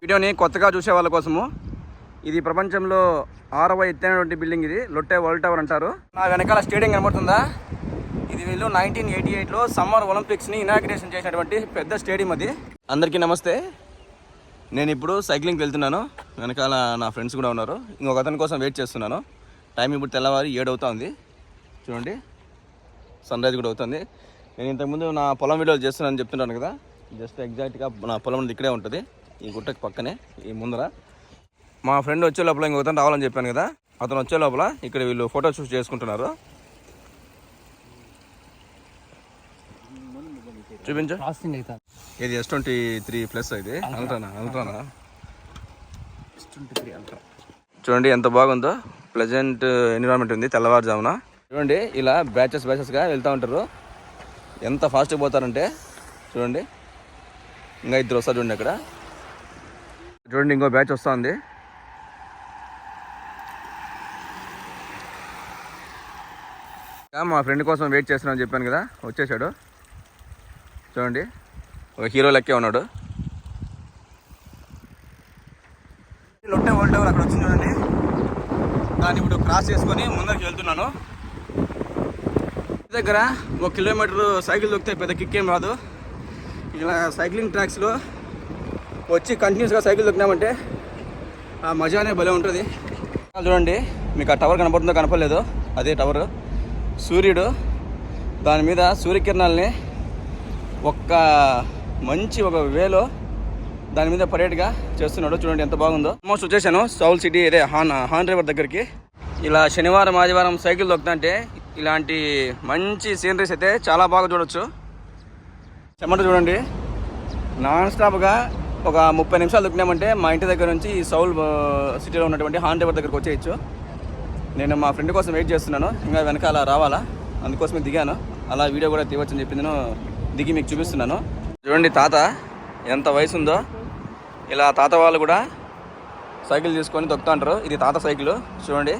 వీడియోని కొత్తగా చూసే వాళ్ళ కోసము. ఇది ప్రపంచంలో ఆరవ ఎత్తైనటువంటి బిల్డింగ్ ఇది. లొట్టే వరల్డ్ టవర్ అంటారు. నా వెనకాల స్టేడియం కనబడుతుందా? ఇది వీళ్ళు నైన్టీన్ ఎయిటీ ఎయిట్లో సమ్మర్ ఒలింపిక్స్ని ఇనాగ్రేషన్ చేసినటువంటి పెద్ద స్టేడియం అది. అందరికీ నమస్తే. నేను ఇప్పుడు సైక్లింగ్కి వెళ్తున్నాను. వెనకాల నా ఫ్రెండ్స్ కూడా ఉన్నారు. ఇంకొక అతని కోసం వెయిట్ చేస్తున్నాను. టైం ఇప్పుడు తెల్లవారి ఏడు చూడండి. సన్ రైజ్ కూడా అవుతుంది. నేను ఇంతకుముందు నా పొలం వీడియోలు చేస్తున్నానని చెప్తున్నాను కదా. జస్ట్ ఎగ్జాక్ట్గా నా పొలం ఇక్కడే ఉంటుంది. ఈ గుట్టకి పక్కనే ఈ ముందర. మా ఫ్రెండ్ వచ్చే లోపల ఇంకొకతను రావాలని చెప్పాను కదా. అతను వచ్చే లోపల ఇక్కడ వీళ్ళు ఫోటో షూట్ చేసుకుంటున్నారు. చూపించు. ఇది ఎస్ ట్వంటీ త్రీ ప్లస్ ఇది అల్ట్రానా అల్ట్రానా చూడండి ఎంత బాగుందో. ప్లెజెంట్ ఎన్విరాన్మెంట్ ఉంది తెల్లవారుజామున. చూడండి ఇలా బ్యాచెస్ బ్యాచెస్గా వెళ్తూ ఉంటారు. ఎంత ఫాస్ట్గా పోతారంటే చూడండి. ఇంకా ఇద్దరు వస్తారు చూడండి అక్కడ. చూడండి ఇంకో బ్యాచ్ వస్తుంది. మా ఫ్రెండ్ కోసం వెయిట్ చేస్తున్నాను చెప్పాను కదా వచ్చేసాడు. చూడండి. ఒక హీరో లెక్కే ఉన్నాడు. లొట్టే వరల్డ్ టవర్ అక్కడ వచ్చింది చూడండి. దాన్ని ఇప్పుడు క్రాస్ చేసుకొని ముందరికి వెళ్తున్నాను. దగ్గర ఒక కిలోమీటర్ సైకిల్ దొక్కితే పెద్ద కిక్ ఏం రాదు. ఇలా సైక్లింగ్ ట్రాక్స్లో వచ్చి కంటిన్యూస్గా సైకిల్ దొక్కినామంటే ఆ మజానే భలే ఉంటుంది. చూడండి మీకు ఆ టవర్ కనపడుతుందో కనపడలేదు అదే టవర్. సూర్యుడు దాని మీద సూర్యకిరణాలని ఒక్క మంచి ఒక వేలో దాని మీద పరేడ్గా చేస్తున్నాడు. చూడండి ఎంత బాగుందో. ఆల్మోస్ట్ వచ్చేసాను. సౌల్ సిటీ ఇదే హాన్ హాన్ రివర్ దగ్గరికి. ఇలా శనివారం ఆదివారం సైకిల్ దొక్కుతుంటే ఇలాంటి మంచి సీనరీస్ అయితే చాలా బాగా చూడొచ్చు. చెమట చూడండి. నాన్ స్టాప్గా ఒక ముప్పై నిమిషాలు దొక్కినామంటే మా ఇంటి దగ్గర నుంచి ఈ సౌల్ సిటీలో ఉన్నటువంటి హాన్ రివర్ దగ్గరకు వచ్చేయచ్చు. నేను మా ఫ్రెండ్ కోసం వెయిట్ చేస్తున్నాను. ఇంకా వెనకాల రావాలా? అందుకోసమే దిగాను. అలా వీడియో కూడా తీయవచ్చని చెప్పి నేను దిగి మీకు చూపిస్తున్నాను. చూడండి తాత ఎంత వయసు ఉందో ఇలా తాత వాళ్ళు కూడా సైకిల్ తీసుకొని దొక్కుతా ఉంటారు ఇది తాత సైకిల్. చూడండి.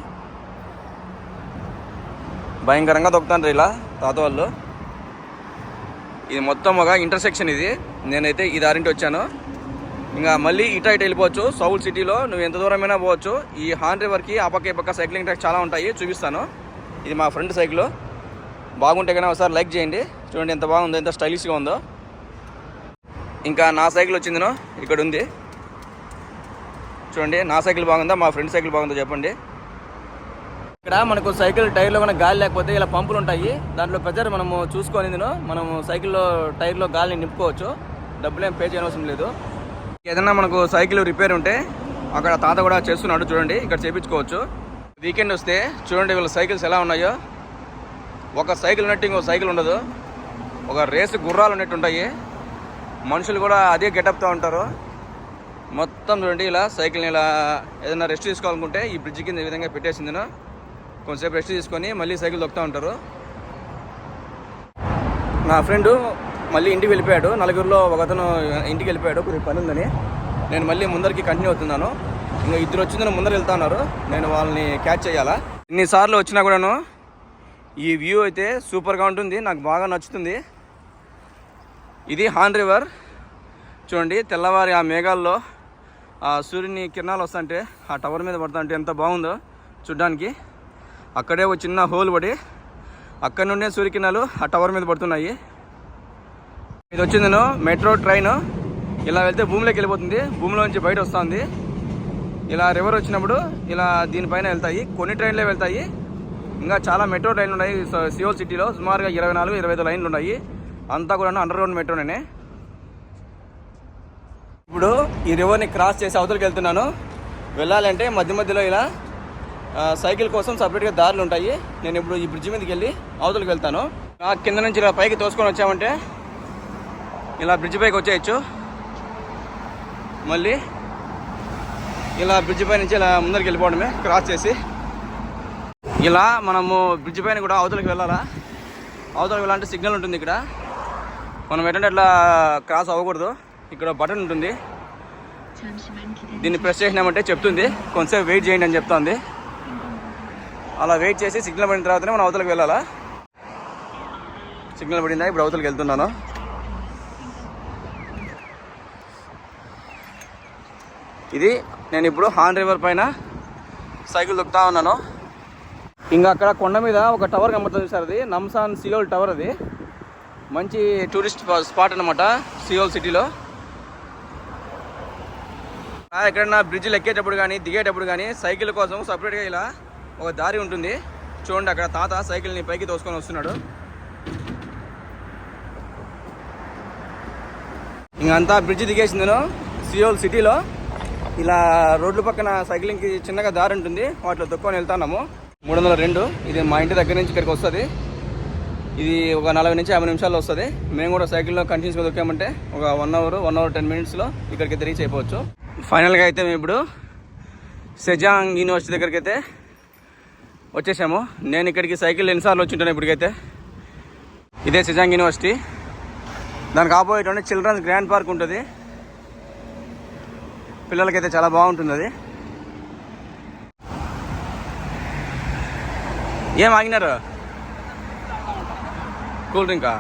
భయంకరంగా దొక్కుతాను ఇలా తాత వాళ్ళు. ఇది మొత్తం ఒక ఇంటర్సెక్షన్ ఇది. నేనైతే ఈ దారింటి వచ్చాను. ఇంకా మళ్ళీ ఇటు ఇటు వెళ్ళిపోవచ్చు. సౌల్ సిటీలో నువ్వు ఎంత దూరమైనా పోవచ్చు. ఈ హాన్ రివర్కి ఆ పక్క ఈ పక్క సైక్లింగ్ ట్రాక్ చాలా ఉంటాయి. చూపిస్తాను. ఇది మా ఫ్రెండ్ సైకిల్. బాగుంటే కానీ ఒకసారి లైక్ చేయండి. చూడండి ఎంత బాగుందో ఎంత స్టైలిష్గా ఉందో. ఇంకా నా సైకిల్ వచ్చిందినో ఇక్కడ ఉంది చూడండి నా సైకిల్ బాగుందా? మా ఫ్రెండ్ సైకిల్ బాగుందో చెప్పండి. ఇక్కడ మనకు సైకిల్ టైర్లో కూడా గాలి లేకపోతే ఇలా పంపులు ఉంటాయి. దాంట్లో ప్రెజర్ మనము చూసుకొని ఇందులో. మనము సైకిల్లో టైర్లో గాలిని నింపుకోవచ్చు. డబ్బులు ఏం పే చేయనవసరం లేదు. ఏదైనా మనకు సైకిల్ రిపేర్ ఉంటే అక్కడ తాత కూడా చేస్తున్నాడు చూడండి. ఇక్కడ చేపించుకోవచ్చు. వీకెండ్ వస్తే చూడండి వీళ్ళ సైకిల్స్ ఎలా ఉన్నాయో. ఒక సైకిల్ ఉన్నట్టు ఇంకో సైకిల్ ఉండదు. ఒక రేసు గుర్రాలు ఉన్నట్టు ఉంటాయి. మనుషులు కూడా అదే గెటప్తో ఉంటారు. మొత్తం చూడండి ఇలా సైకిల్ని ఇలా ఏదైనా రెస్ట్ తీసుకోవాలనుకుంటే ఈ బ్రిడ్జ్ కింద ఈ విధంగా పెట్టేసిందిను కొంచెంసేపు రెస్ట్ తీసుకొని మళ్ళీ సైకిల్ దొక్కుతూ ఉంటారు. నా ఫ్రెండు మళ్ళీ ఇంటికి వెళ్ళిపోయాడు. నలుగురిలో ఒకతను ఇంటికి వెళ్ళిపోయాడు. కొద్దిగా పని ఉందని నేను మళ్ళీ ముందరికి కంటిన్యూ అవుతున్నాను. ఇంకా ఇద్దరు వచ్చిందని ముందర వెళ్తా ఉన్నారు. నేను వాళ్ళని క్యాచ్ చేయాలా? ఇన్నిసార్లు వచ్చినా కూడాను ఈ వ్యూ అయితే సూపర్గా ఉంటుంది. నాకు బాగా నచ్చుతుంది. ఇది హాన్ రివర్. చూడండి తెల్లవారి ఆ మేఘాల్లో ఆ సూర్యుని కిరణాలు వస్తుంటే ఆ టవర్ మీద పడుతుంటే ఎంత బాగుందో చూడ్డానికి. అక్కడే ఒక చిన్న హోల్ పడి అక్కడ నుండే సూర్యకిరణాలు ఆ టవర్ మీద పడుతున్నాయి. ఇది వచ్చింది మెట్రో ట్రైన్. ఇలా వెళ్తే భూమిలోకి వెళ్ళిపోతుంది. భూమిలోంచి బయట వస్తుంది. ఇలా రివర్ వచ్చినప్పుడు ఇలా దీనిపైన వెళ్తాయి. కొన్ని ట్రైన్లే వెళ్తాయి. ఇంకా చాలా మెట్రో ట్రైన్లు ఉన్నాయి. సియోల్ సిటీలో సుమారుగా ఇరవై నాలుగు ఇరవై ఐదు లైన్లు ఉన్నాయి. అంతా కూడా అండర్ గ్రౌండ్ మెట్రోనే ఇప్పుడు ఈ రివర్ని క్రాస్ చేసి అవతలకి వెళ్తున్నాను. వెళ్ళాలంటే మధ్య మధ్యలో ఇలా సైకిల్ కోసం సపరేట్గా దారులు ఉంటాయి. నేను ఇప్పుడు ఈ బ్రిడ్జ్ మీదకి వెళ్ళి అవతలకి వెళ్తాను. ఆ కింద నుంచి ఇలా పైకి తోసుకొని వచ్చామంటే ఇలా బ్రిడ్జ్ పైకి వచ్చేయచ్చు. మళ్ళీ ఇలా బ్రిడ్జ్ పై నుంచి ఇలా ముందరికి వెళ్ళిపోవడమే క్రాస్ చేసి. ఇలా మనము బ్రిడ్జ్ పైన కూడా అవతలకి వెళ్ళాలా? అవతలకి వెళ్ళాలంటే సిగ్నల్ ఉంటుంది ఇక్కడ. మనం ఏంటంటే అట్లా క్రాస్ అవ్వకూడదు. ఇక్కడ బటన్ ఉంటుంది. దీన్ని ప్రెస్ చేసినామంటే చెప్తుంది. కొంతసేపు వెయిట్ చేయండి అని చెప్తుంది. అలా వెయిట్ చేసి సిగ్నల్ పడిన తర్వాతనే మనం అవతలకి వెళ్ళాలా? సిగ్నల్ పడిందా? ఇప్పుడు అవతలకి వెళ్తున్నాను? ఇది నేను ఇప్పుడు హాన్ రివర్ పైన సైకిల్ దొక్కుతా ఉన్నాను. ఇంకా అక్కడ కొండ మీద ఒక టవర్ కనబడుతుంది సార్ అది. నమ్సాన్ సియోల్ టవర్ అది. మంచి టూరిస్ట్ స్పాట్ అనమాట సియోల్ సిటీలో. ఎక్కడన్నా బ్రిడ్జ్లు ఎక్కేటప్పుడు కానీ దిగేటప్పుడు కానీ సైకిల్ కోసం సపరేట్గా ఇలా ఒక దారి ఉంటుంది. చూడండి అక్కడ తాత సైకిల్ని పైకి తోసుకొని వస్తున్నాడు. ఇంకంతా బ్రిడ్జ్ దిగేసిందను. సియోల్ సిటీలో. ఇలా రోడ్ల పక్కన సైక్లింగ్కి చిన్నగా దారి ఉంటుంది. వాటిలో తొక్కొని వెళ్తున్నాము. మూడు వందల రెండు. ఇది మా ఇంటి దగ్గర నుంచి ఇక్కడికి వస్తుంది. ఇది ఒక నలభై నుంచి యాభై నిమిషాల్లో వస్తుంది. మేము కూడా సైకిల్లో కంటిన్యూస్గా దొక్కామంటే ఒక one hour one hour ten మినిట్స్లో ఇక్కడికి తిరిగి రీచ్ అయిపోవచ్చు. ఫైనల్గా అయితే మేము ఇప్పుడు సెజాంగ్ యూనివర్సిటీ దగ్గరికి అయితే వచ్చేసాము. నేను ఇక్కడికి సైకిల్ ఎన్నిసార్లు వచ్చింటాను ఇప్పటికైతే. ఇదే సిజాంగ్ యూనివర్సిటీ. దానికి ఆపోజిట్ చిల్డ్రన్స్ గ్రాండ్ పార్క్ ఉంటుంది. పిల్లలకైతే చాలా బాగుంటుంది అది ఏం ఆగినారు? కూల్ డ్రింకా?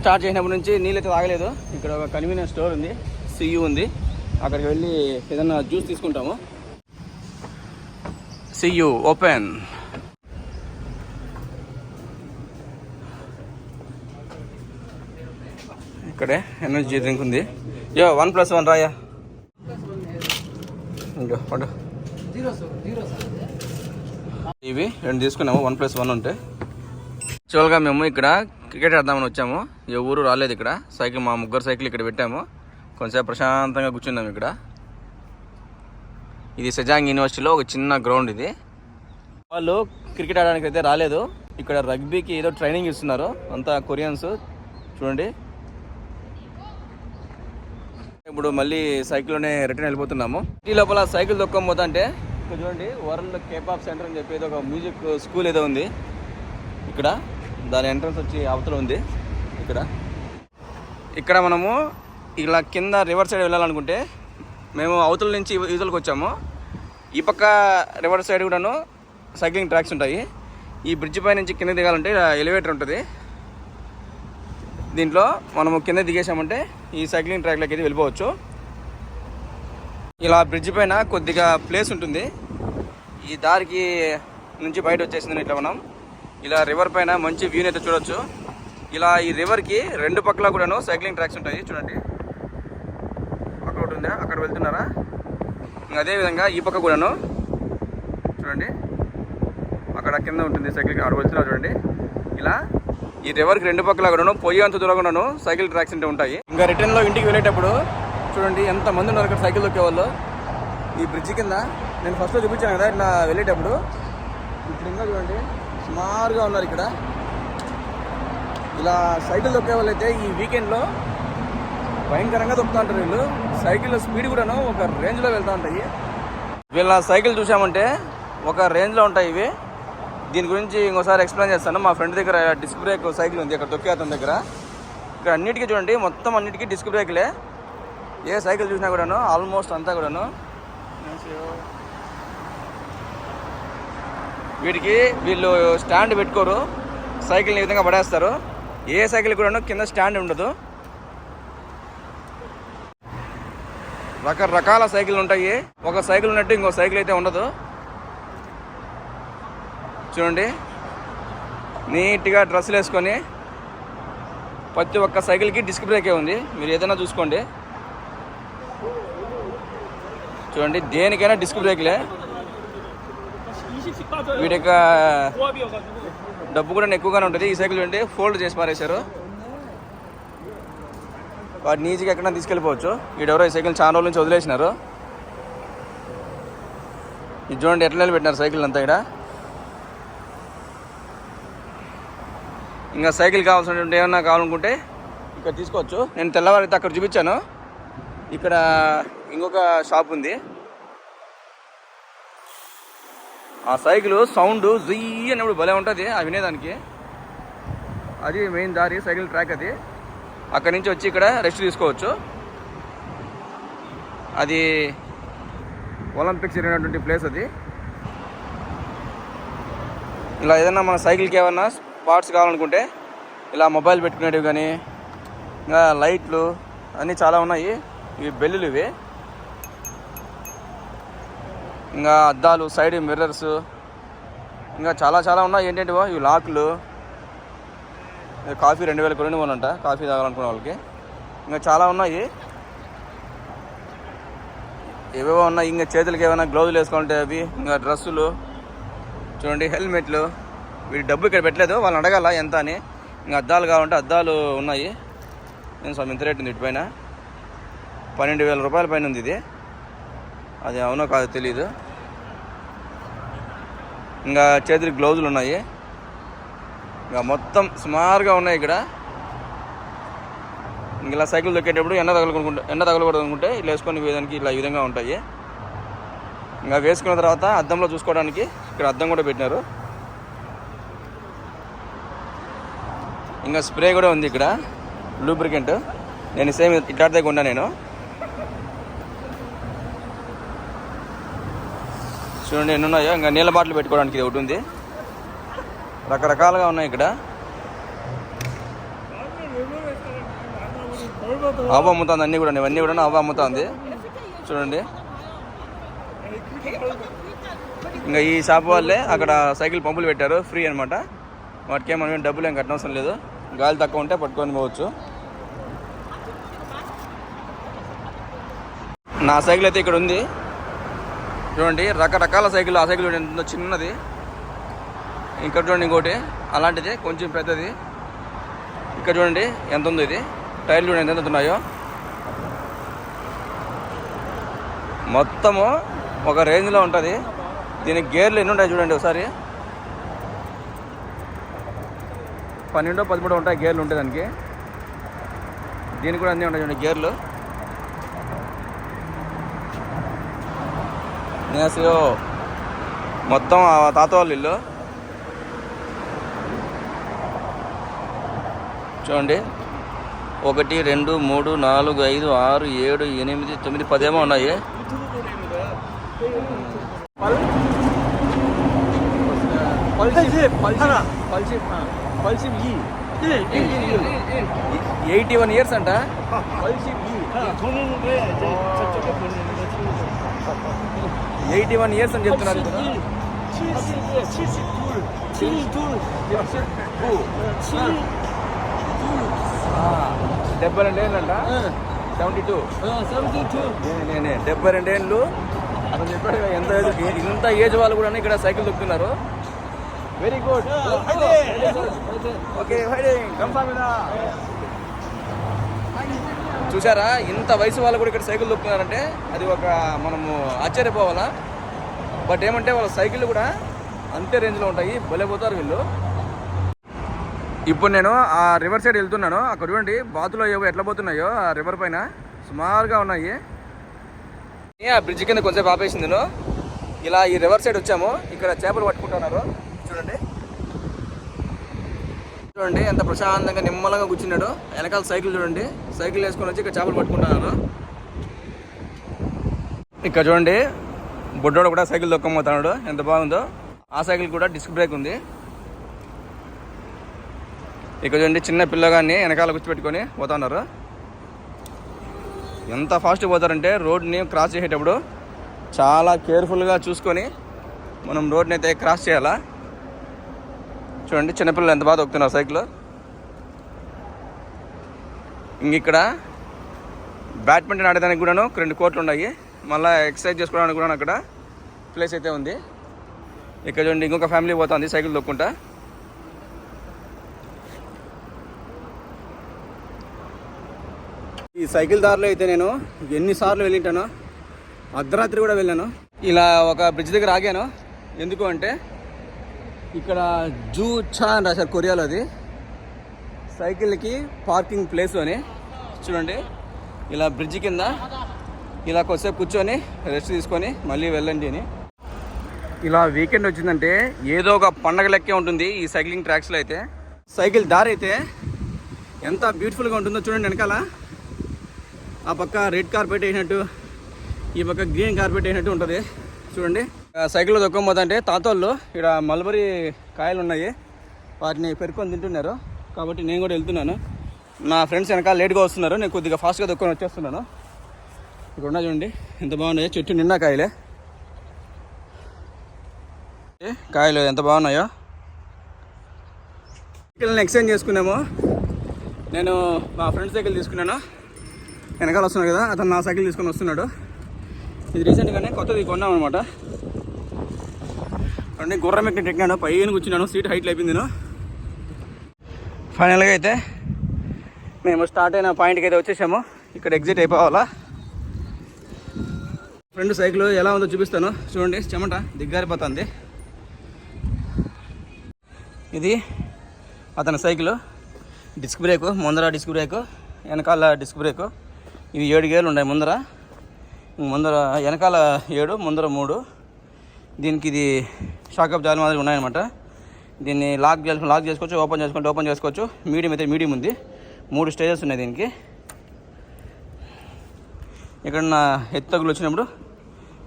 స్టార్ట్ చేసినప్పటి నుంచి నీళ్ళైతే తాగలేదు. ఇక్కడ ఒక కన్వీనియన్స్ స్టోర్ ఉంది సియూ ఉంది. అక్కడికి వెళ్ళి ఏదైనా జ్యూస్ తీసుకుంటాము. సియు ఓపెన్ ఇక్కడే ఎనర్జీ డ్రింక్ ఉంది. యో వన్ ప్లస్ వన్ రాయా. ఇవి రెండు తీసుకున్నాము వన్ ప్లస్ వన్ ఉంటే. యాక్చువల్గా మేము ఇక్కడ క్రికెట్ ఆడదామని వచ్చాము. ఏ ఊరు రాలేదు ఇక్కడ. సైకిల్ మా ముగ్గురు సైకిల్ ఇక్కడ పెట్టాము. కొంచెం ప్రశాంతంగా కూర్చున్నాము ఇక్కడ. ఇది సజాంగ్ యూనివర్సిటీలో ఒక చిన్న గ్రౌండ్ ఇది. వాళ్ళు క్రికెట్ ఆడడానికి అయితే రాలేదు. ఇక్కడ రగ్బీకి ఏదో ట్రైనింగ్ ఇస్తున్నారు. అంతా కొరియన్స్ చూడండి. ఇప్పుడు మళ్ళీ సైకిల్లోనే రిటర్న్ వెళ్ళిపోతున్నాము. ఈ లోపల సైకిల్ దొక్కకపోతా అంటే ఇక్కడ చూడండి వరల్డ్ కేపాప్ సెంటర్ అని చెప్పి ఒక మ్యూజిక్ స్కూల్ ఏదో ఉంది. ఇక్కడ దాని ఎంట్రన్స్ వచ్చి అవతల ఉంది. ఇక్కడ. ఇక్కడ మనము ఇలా కింద రివర్ సైడ్ వెళ్ళాలనుకుంటే మేము అవతల నుంచి ఇవ- ఇవతలకు వచ్చాము. ఈ పక్క రివర్ సైడ్ కూడాను సైక్లింగ్ ట్రాక్స్ ఉంటాయి. ఈ బ్రిడ్జ్ పై నుంచి కింద దిగాలంటే ఎలివేటర్ ఉంటుంది. దీంట్లో మనము కింద దిగేసామంటే ఈ సైక్లింగ్ ట్రాక్లోకి అయితే వెళ్ళిపోవచ్చు. ఇలా బ్రిడ్జ్ పైన కొద్దిగా ప్లేస్ ఉంటుంది. ఈ దారికి నుంచి బయట వచ్చేసింది ఇట్లా మనం ఇలా రివర్ పైన మంచి వ్యూని అయితే చూడొచ్చు. ఇలా ఈ రివర్కి రెండు పక్కల కూడాను సైక్లింగ్ ట్రాక్స్ ఉంటాయి. చూడండి. ఉందా అక్కడ వెళ్తున్నారా? ఇంకా అదేవిధంగా ఈ పక్క కూడాను. చూడండి. అక్కడ కింద ఉంటుంది సైకిల్ అక్కడ వెళ్తున్నారు చూడండి. ఇలా ఈ రివర్కి రెండు పక్కల కూడాను పొయ్యి అంత దూరంగాను సైకిల్ ట్రాక్స్ అంటే ఉంటాయి. ఇంకా రిటర్న్లో ఇంటికి వెళ్ళేటప్పుడు చూడండి ఎంత మంది ఉన్నారు ఇక్కడ సైకిల్ దొక్కే వాళ్ళు? ఈ బ్రిడ్జ్ కింద నేను ఫస్ట్లో చూపించాను కదా ఇట్లా వెళ్ళేటప్పుడు. ఇప్పుడు ఇంకా చూడండి సుమారుగా ఉన్నారు ఇక్కడ. ఇలా సైకిల్ దొక్కే అయితే ఈ వీకెండ్లో భయంకరంగా దొక్కుతూ ఉంటారు వీళ్ళు. సైకిల్ స్పీడ్ కూడాను ఒక రేంజ్లో వెళ్తూ ఉంటాయి వీళ్ళ సైకిల్ చూసామంటే ఒక రేంజ్లో ఉంటాయి ఇవి. దీని గురించి ఇంకోసారి ఎక్స్ప్లెయిన్ చేస్తాను. మా ఫ్రెండ్ దగ్గర డిస్క్ బ్రేక్ సైకిల్ ఉంది ఇక్కడ తొక్కే అతని దగ్గర. ఇక్కడ అన్నిటికీ చూడండి మొత్తం అన్నిటికీ డిస్క్ బ్రేక్లే. ఏ సైకిల్ చూసినా కూడాను ఆల్మోస్ట్ అంతా కూడాను. వీటికి వీళ్ళు స్టాండ్ పెట్టుకోరు. సైకిల్ని ఈ విధంగా పడేస్తారు. ఏ సైకిల్ కూడాను కింద స్టాండ్ ఉండదు. రకరకాల సైకిల్ ఉంటాయి. ఒక సైకిల్ ఉన్నట్టు ఇంకో సైకిల్ అయితే ఉండదు. చూడండి. నీట్గా డ్రెస్సులు వేసుకొని ప్రతి ఒక్క సైకిల్కి డిస్క్ బ్రేకే ఉంది. మీరు ఏదైనా చూసుకోండి. చూడండి దేనికైనా డిస్క్ బ్రేక్లే. వీటి యొక్క డబ్బు కూడా ఎక్కువగానే ఉంటుంది. ఈ సైకిల్ చూడండి ఫోల్డ్ చేసి పారేశారు. వాడు ఈజీగా ఎక్కడైనా తీసుకెళ్ళిపోవచ్చు. ఈడెవరో ఈ సైకిల్ చాలా రోజుల నుంచి వదిలేసినారు. ఇది చూడండి ఎట్లా నిలబెట్టినారు సైకిల్ అంతా ఇక్కడ ఇంకా సైకిల్ కావాల్సినటువంటి ఏమన్నా కావాలనుకుంటే ఇక్కడ తీసుకోవచ్చు. నేను తెల్లవారైతే అక్కడ చూపించాను. ఇక్కడ ఇంకొక షాప్ ఉంది. ఆ సైకిల్ సౌండ్ జుయ్యి అన్నప్పుడు భలే ఉంటుంది ఆ వినేదానికి. అది మెయిన్ దారి సైకిల్ ట్రాక్ అది. అక్కడి నుంచి వచ్చి ఇక్కడ రెస్ట్ తీసుకోవచ్చు. అది ఒలింపిక్స్ జరిగినటువంటి ప్లేస్ అది. ఇలా ఏదైనా మన సైకిల్కి ఏమన్నా పార్ట్స్ కావాలనుకుంటే ఇలా మొబైల్ పెట్టుకునేటివి కానీ ఇంకా లైట్లు అన్నీ చాలా ఉన్నాయి. ఇవి బెల్లులు ఇవి. ఇంకా అద్దాలు సైడ్ మిర్రర్స్ ఇంకా చాలా చాలా ఉన్నాయి. ఏంటంటే ఇవి లాక్లు. కాఫీ రెండు వేల కొన్ని కొనంట కాఫీ తాగాలనుకునే వాళ్ళకి. ఇంకా చాలా ఉన్నాయి. ఏవేవో ఉన్నాయి. ఇంకా చేతులకి ఏమైనా గ్లౌజులు వేసుకుంటే అవి ఇంకా డ్రెస్సులు చూడండి హెల్మెట్లు. వీడి డబ్బు ఇక్కడ పెట్టలేదు. వాళ్ళని అడగాల ఎంత అని. ఇంకా అద్దాలు కావాలంటే అద్దాలు ఉన్నాయి. నేను స్వామి ఇంత రేట్ ఉంది ఇటు పైన? పన్నెండు వేల రూపాయల పైన ఉంది ఇది. అది అవునో కాదో తెలియదు ఇంకా చేతులకి గ్లౌజులు ఉన్నాయి. ఇంకా మొత్తం సుమారుగా ఉన్నాయి ఇక్కడ. ఇంకా ఇలా సైకిల్ దొక్కేటప్పుడు ఎండ తగలనుకుంటే ఎండ తగలకూడదు అనుకుంటే ఇలా వేసుకొని వేయడానికి ఇలా ఈ విధంగా ఉంటాయి. ఇంకా వేసుకున్న తర్వాత అద్దంలో చూసుకోవడానికి ఇక్కడ అద్దం కూడా పెట్టినారు. ఇంకా స్ప్రే కూడా ఉంది ఇక్కడ. లూబ్రికెంట్. నేను సేమ్ ఇట్లాడితే కొన్నా నేను. చూడండి ఎన్ని ఉన్నాయో. ఇంకా నీళ్ళ బాటిల్ పెట్టుకోవడానికి ఇది ఒకటి ఉంది. రకరకాలుగా ఉన్నాయి ఇక్కడ. అవ్వ అమ్ముతుంది అన్నీ కూడా ఇవన్నీ కూడా అవ్వ అమ్ముతుంది. చూడండి. ఇంకా ఈ షాప్ వాళ్ళే అక్కడ సైకిల్ పంపులు పెట్టారు ఫ్రీ అనమాట వాటికి ఏమైనా డబ్బులు ఏం కట్టనవసరం లేదు. గాలి తక్కువ ఉంటే పట్టుకొని పోవచ్చు. నా సైకిల్ అయితే ఇక్కడ ఉంది. చూడండి రకరకాల సైకిల్ ఆ సైకిల్ చూడండి చిన్నది. ఇక్కడ చూడండి ఇంకోటి. అలాంటిది కొంచెం పెద్దది. ఇక్కడ చూడండి ఎంత ఉందో ఇది. టైర్లు చూడండి ఎంత ఉన్నాయో మొత్తము ఒక రేంజ్లో ఉంటుంది. దీనికి గేర్లు ఎన్ని ఉంటాయి చూడండి ఒకసారి. పన్నెండు పదమూడు ఉంటాయి గేర్లు ఉంటాయి దానికి. దీనికి కూడా అన్నీ ఉంటాయి చూడండి గేర్లు. నేసో మొత్తం తాత వాళ్ళ ఇల్లు. చూడండి ఒకటి రెండు మూడు నాలుగు ఐదు ఆరు ఏడు ఎనిమిది తొమ్మిది పదేమో ఉన్నాయి ఎయిటీ వన్ ఇయర్స్ అంట ఎయిటీ వన్ ఇయర్స్ అని చెప్తున్నారు కదా. డెబ్బై రెండు ఏళ్ళంట? Seventy two. నేనే డెబ్బై రెండు ఏళ్ళు. అతను చెప్పాడు ఎంత ఏజ్ ఇంత ఏజ్ వాళ్ళు కూడా ఇక్కడ సైకిల్ దొక్కుతున్నారు. వెరీ గుడ్ ఓకే చూసారా? ఇంత వయసు వాళ్ళు కూడా ఇక్కడ సైకిల్ దొక్కుతున్నారంటే అది ఒక మనము ఆశ్చర్యపోవాలా? బట్ ఏమంటే వాళ్ళ సైకిల్ కూడా అంతే రేంజ్లో ఉంటాయి. భలే పోతారు వీళ్ళు. ఇప్పుడు నేను ఆ రివర్ సైడ్ వెళ్తున్నాను. అక్కడ చూడండి బాతులో ఏవో ఎట్లా పోతున్నాయో ఆ రివర్ పైన. సుమారుగా ఉన్నాయి. ఆ బ్రిడ్జ్ కింద కొంచెం ఆపేసింది నేను. ఇలా ఈ రివర్ సైడ్ వచ్చాము. ఇక్కడ చేపలు పట్టుకుంటున్నారు. చూడండి. చూడండి ఎంత ప్రశాంతంగా నిమ్మలంగా కూర్చున్నాడు. వెనకాల సైకిల్ చూడండి. సైకిల్ వేసుకొని వచ్చి ఇక్కడ చేపలు పట్టుకుంటున్నాను. ఇక్కడ చూడండి బుడ్డోడు కూడా సైకిల్ దొక్కమవుతున్నాడు ఎంత బాగుందో. ఆ సైకిల్ కూడా డిస్క్ బ్రేక్ ఉంది. ఇక్కడ చూడండి చిన్న పిల్లగాన్ని వెనకాల గుర్తుపెట్టుకొని పోతున్నారు. ఎంత ఫాస్ట్గా పోతారంటే రోడ్ని క్రాస్ చేసేటప్పుడు చాలా కేర్ఫుల్గా చూసుకొని మనం రోడ్ని అయితే క్రాస్ చేయాలా? చూడండి చిన్నపిల్లలు ఎంత బాగా తొక్కుతున్నారు సైకిల్ ఇంక ఇక్కడ బ్యాడ్మింటన్ ఆడేదానికి కూడాను రెండు కోట్లు ఉన్నాయి. మళ్ళీ ఎక్సర్సైజ్ చేసుకోవడానికి కూడా అక్కడ ప్లేస్ అయితే ఉంది. ఇక్కడ చూడండి ఇంకొక ఫ్యామిలీ పోతుంది సైకిల్ తొక్కుంటా. సైకిల్ దారిలో అయితే నేను ఎన్నిసార్లు వెళ్ళింటాను అర్ధరాత్రి కూడా వెళ్ళాను. ఇలా ఒక బ్రిడ్జ్ దగ్గర ఆగాను. ఎందుకు అంటే ఇక్కడ జూ చా అని రాశారు కొరియాలో అది. సైకిల్కి పార్కింగ్ ప్లేస్ అని. చూడండి ఇలా బ్రిడ్జ్ కింద ఇలా కొద్దిసేపు కూర్చొని రెస్ట్ తీసుకొని మళ్ళీ వెళ్ళండి అని. ఇలా వీకెండ్ వచ్చిందంటే ఏదో ఒక పండగ లెక్కే ఉంటుంది ఈ సైక్లింగ్ ట్రాక్స్లో అయితే. సైకిల్ దారి అయితే ఎంత బ్యూటిఫుల్గా ఉంటుందో చూడండి వెనకాల. ఆ పక్క రెడ్ కార్పెట్ వేసినట్టు ఈ పక్క గ్రీన్ కార్పెట్ వేసినట్టు ఉంటుంది. చూడండి. సైకిల్లో సైకిల్లో దొక్కకపోతుంటే తాతోళ్ళు ఇక్కడ మల్బరీ కాయలు ఉన్నాయి. వాటిని పెరుకొని తింటున్నారు. కాబట్టి నేను కూడా వెళ్తున్నాను. నా ఫ్రెండ్స్ వెనకాల లేట్గా వస్తున్నారు. నేను కొద్దిగా ఫాస్ట్గా దొక్కొని వచ్చేస్తున్నాను. ఇక్కడ ఉన్నా చూడండి. ఎంత బాగున్నాయో. చెట్టు నిండా కాయలే. ఏ, కాయలు ఎంత బాగున్నాయో. సైకిల్ని ఎక్స్చేంజ్ చేసుకున్నాము. నేను మా ఫ్రెండ్స్ దగ్గర తీసుకున్నాను. వెనకాల వస్తున్నాడు కదా అతను నా సైకిల్ తీసుకొని వస్తున్నాడు. ఇది రీసెంట్గానే కొత్తది కొన్నాం అనమాట అంటే గుర్రం ఎక్కి ఎక్కినాడు పైన కూర్చున్నాను సీట్ హైట్లో అయిపోయింది నేను. ఫైనల్గా అయితే మేము స్టార్ట్ అయిన పాయింట్కి అయితే వచ్చేసాము. ఇక్కడ ఎగ్జిట్ అయిపోవాలా? ఫ్రెండ్ సైకిల్ ఎలా ఉందో చూపిస్తాను. చూడండి చెమట దిగ్గారిపోతుంది. ఇది అతని సైకిల్ డిస్క్ బ్రేకు ముందర డిస్క్ బ్రేకు వెనకాల డిస్క్ బ్రేకు ఇవి ఏడు గేర్లు ఉన్నాయి ముందర. ముందర వెనకాల ఏడు ముందర మూడు. దీనికి ఇది షాకప్ జాలి మాదిరి ఉన్నాయన్నమాట. దీన్ని లాక్ చేసుకుని లాక్ చేసుకోవచ్చు ఓపెన్ చేసుకుంటే ఓపెన్ చేసుకోవచ్చు. మీడియం అయితే మీడియం ఉంది. మూడు స్టేజెస్ ఉన్నాయి దీనికి. ఇక్కడ నా ఎత్తు తగులు వచ్చినప్పుడు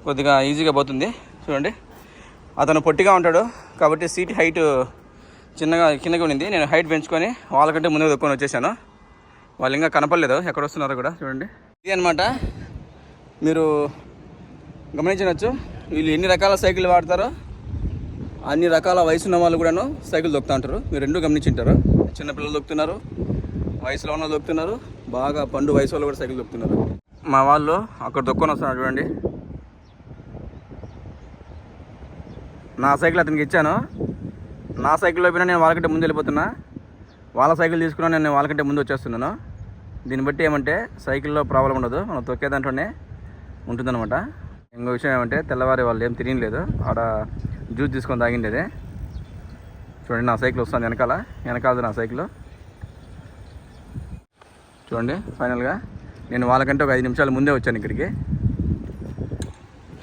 కొద్దిగా ఈజీగా పోతుంది. చూడండి. అతను పొట్టిగా ఉంటాడు. కాబట్టి సీట్ హైట్ చిన్నగా కిందగా ఉండింది. నేను హైట్ పెంచుకొని వాళ్ళకంటే ముందుగా దొక్కొని వచ్చేసాను. వాళ్ళు ఇంకా కనపడలేదు. ఎక్కడ వస్తున్నారో కూడా చూడండి. ఇది అనమాట మీరు గమనించవచ్చు వీళ్ళు ఎన్ని రకాల సైకిల్ వాడతారో అన్ని రకాల వయసు ఉన్న వాళ్ళు కూడాను సైకిల్ దొక్కుతూ ఉంటారు. మీరు రెండు గమనించుంటారు. చిన్నపిల్లలు దొక్కుతున్నారు వయసులో ఉన్న వాళ్ళు దొక్కుతున్నారు బాగా పండు వయసు వాళ్ళు కూడా సైకిల్ దొక్కుతున్నారు. మా వాళ్ళు అక్కడ దొక్కొని వస్తున్నారు చూడండి. నా సైకిల్ అతనికి ఇచ్చాను. నా సైకిల్ పోయినా నేను వాళ్ళకంటే ముందు వెళ్ళిపోతున్నా. వాళ్ళ సైకిల్ తీసుకున్నా నేను వాళ్ళకంటే ముందు వచ్చేస్తున్నాను. దీన్ని బట్టి ఏమంటే సైకిల్లో ప్రాబ్లం ఉండదు. మనం తొక్కే దాంట్లోనే ఉంటుందన్నమాట. ఇంకో విషయం ఏమంటే తెల్లవారి వాళ్ళు ఏం తినలేదు ఆడ జ్యూస్ తీసుకొని తాగిండేది. చూడండి నా సైకిల్ వస్తుంది వెనకాల. వెనకాలది నా సైకిల్. చూడండి ఫైనల్గా నేను వాళ్ళకంటే ఒక ఐదు నిమిషాల ముందే వచ్చాను ఇక్కడికి.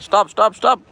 Stop stop stop.